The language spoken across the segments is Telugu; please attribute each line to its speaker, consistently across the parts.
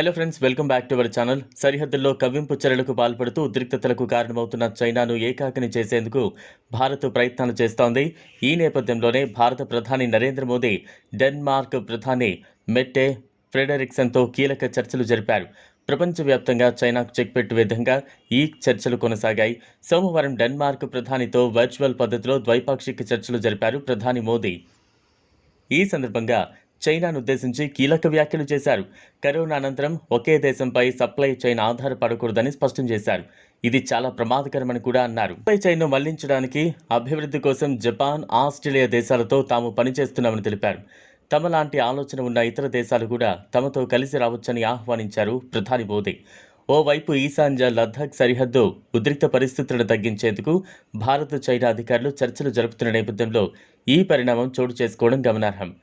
Speaker 1: Hello friends welcome back to our channel సరిహద్దుల్లో కవ్వింపు చర్యలకు పాల్పడుతూ ఉద్రిక్తతలకు కారణమవుతున్న చైనాను ఏకాకిని చేసేందుకు భారత్ ప్రయత్నాలు చేస్తోంది. ఈ నేపథ్యంలోనే భారత ప్రధాని నరేంద్ర మోదీ డెన్మార్క్ ప్రధాని మెట్టే ఫ్రెడరిక్సన్తో కీలక చర్చలు జరిపారు. ప్రపంచవ్యాప్తంగా చైనాకు చెక్ పెట్టే విధంగా ఈ చర్చలు కొనసాగాయి. సోమవారం డెన్మార్క్ ప్రధానితో వర్చువల్ పద్ధతిలో ద్వైపాక్షిక చర్చలు జరిపారు ప్రధాని మోదీ. ఈ సందర్భంగా చైనాను ఉద్దేశించి కీలక వ్యాఖ్యలు చేశారు. కరోనా అనంతరం ఒకే దేశంపై సప్లై చైన్ ఆధారపడకూడదని స్పష్టం చేశారు. ఇది చాలా ప్రమాదకరమని కూడా అన్నారు. సప్లై చైన్ను మళ్ళించడానికి అభివృద్ధి కోసం జపాన్ ఆస్ట్రేలియా దేశాలతో తాము పనిచేస్తున్నామని తెలిపారు. తమ లాంటి ఆలోచన ఉన్న ఇతర దేశాలు కూడా తమతో కలిసి రావచ్చని ఆహ్వానించారు ప్రధాని మోదీ. ఓవైపు ఈశాన్య లద్దాఖ్ సరిహద్దు ఉద్రిక్త పరిస్థితులను తగ్గించేందుకు భారత్ చైనా అధికారులు చర్చలు జరుపుతున్న నేపథ్యంలో ఈ పరిణామం చోటు చేసుకోవడం గమనార్హం.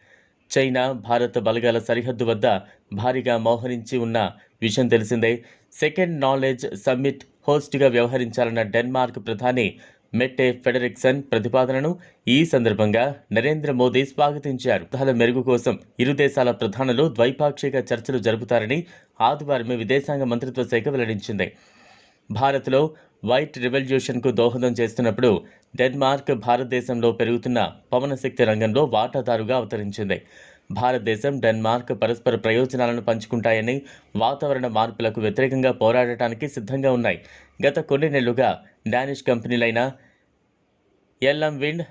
Speaker 1: చైనా భారత బలగాల సరిహద్దు వద్ద భారీగా మోహరించి ఉన్న విషయం తెలిసిందే. సెకండ్ నాలెడ్జ్ సమ్మిట్ హోస్ట్గా వ్యవహరించాలన్న డెన్మార్క్ ప్రధాని మెట్టే ఫెడరిక్సన్ ప్రతిపాదనను ఈ సందర్భంగా నరేంద్ర మోదీ స్వాగతించారు. సలహాల మెరుగు కోసం ఇరు దేశాల ప్రధానులు ద్వైపాక్షిక చర్చలు జరుపుతారని ఆదివారమే విదేశాంగ మంత్రిత్వ శాఖ వెల్లడించింది. భారత్లో వైట్ రెవల్యూషన్కు దోహదం చేస్తున్నప్పుడు డెన్మార్క్ భారతదేశంలో పెరుగుతున్న పవనశక్తి రంగంలో వాటాదారుగా అవతరించింది. భారతదేశం డెన్మార్క్ పరస్పర ప్రయోజనాలను పంచుకుంటాయని వాతావరణ మార్పులకు వ్యతిరేకంగా పోరాడటానికి సిద్ధంగా ఉన్నాయి. గత కొన్ని నెలలుగా Danish కంపెనీలైన LM Wind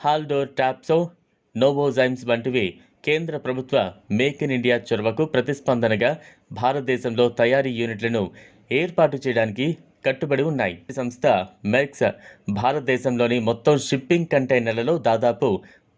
Speaker 1: Haldor Topsoe Novozymes వంటివి కేంద్ర ప్రభుత్వ మేక్ ఇన్ ఇండియా చొరవకు ప్రతిస్పందనగా భారతదేశంలో తయారీ యూనిట్లను ఏర్పాటు చేయడానికి కట్టుబడి ఉన్నాయి. ఈ సంస్థ మెర్క్స్ భారతదేశంలోని మొత్తం షిప్పింగ్ కంటైనర్లలో దాదాపు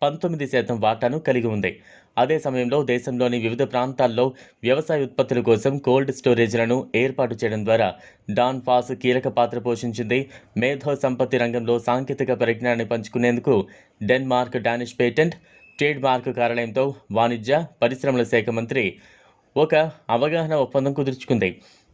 Speaker 1: పంతొమ్మిది శాతం వాటాను కలిగి ఉంది. అదే సమయంలో దేశంలోని వివిధ ప్రాంతాల్లో వ్యవసాయ ఉత్పత్తుల కోసం కోల్డ్ స్టోరేజ్లను ఏర్పాటు చేయడం ద్వారా డాన్ ఫాస్ కీలక పాత్ర పోషించింది. మేధో సంపత్తి రంగంలో సాంకేతిక పరిజ్ఞానాన్ని పంచుకునేందుకు Denmark Danish patent trademark కార్యాలయంతో వాణిజ్య పరిశ్రమల శాఖ మంత్రి ఒక అవగాహన ఒప్పందం కుదుర్చుకుంది.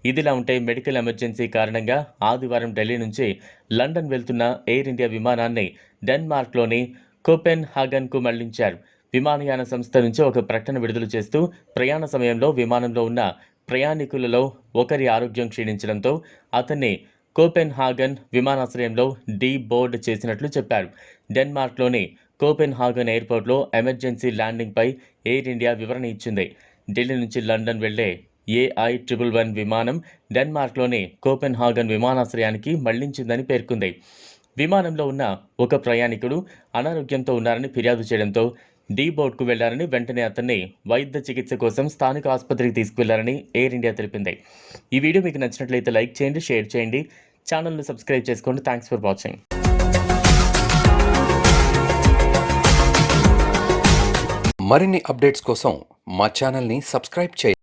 Speaker 1: ఇదిలా ఉంటే మెడికల్ ఎమర్జెన్సీ కారణంగా ఆదివారం ఢిల్లీ నుంచి లండన్ వెళ్తున్న ఎయిర్ ఇండియా విమానాన్ని డెన్మార్క్లోని కోపెన్ హాగన్కు మళ్ళించారు. విమానయాన సంస్థ నుంచి ఒక ప్రకటన విడుదల చేస్తూ ప్రయాణ సమయంలో విమానంలో ఉన్న ప్రయాణికులలో ఒకరి ఆరోగ్యం క్షీణించడంతో అతన్ని కోపెన్ హాగన్ విమానాశ్రయంలో డీ బోర్డ్ చేసినట్లు చెప్పారు. డెన్మార్క్లోని కోపెన్ హాగన్ ఎయిర్పోర్ట్లో ఎమర్జెన్సీ ల్యాండింగ్పై ఎయిర్ ఇండియా వివరణ ఇచ్చింది. ఢిల్లీ నుంచి లండన్ వెళ్ళే ఏఐ ట్రిపుల్ వన్ విమానం డెన్మార్క్లోని కోపెన్ హాగన్ విమానాశ్రయానికి మళ్ళించిందని పేర్కొంది. విమానంలో ఉన్న ఒక ప్రయాణికుడు అనారోగ్యంతో ఉన్నారని ఫిర్యాదు చేయడంతో డీ బోర్డ్కు వెళ్ళారని వెంటనే అతన్ని వైద్య చికిత్స కోసం స్థానిక ఆసుపత్రికి తీసుకువెళ్ళారని ఎయిర్ ఇండియా తెలిపింది. ఈ వీడియో మీకు నచ్చినట్లయితే లైక్ చేయండి షేర్ చేయండి. ఛానల్ను సబ్స్క్రైబ్ చేసుకోండి. Thanks for watching.
Speaker 2: మరిన్ని అప్డేట్స్ కోసం మా ఛానల్ని సబ్స్క్రైబ్ చేయండి.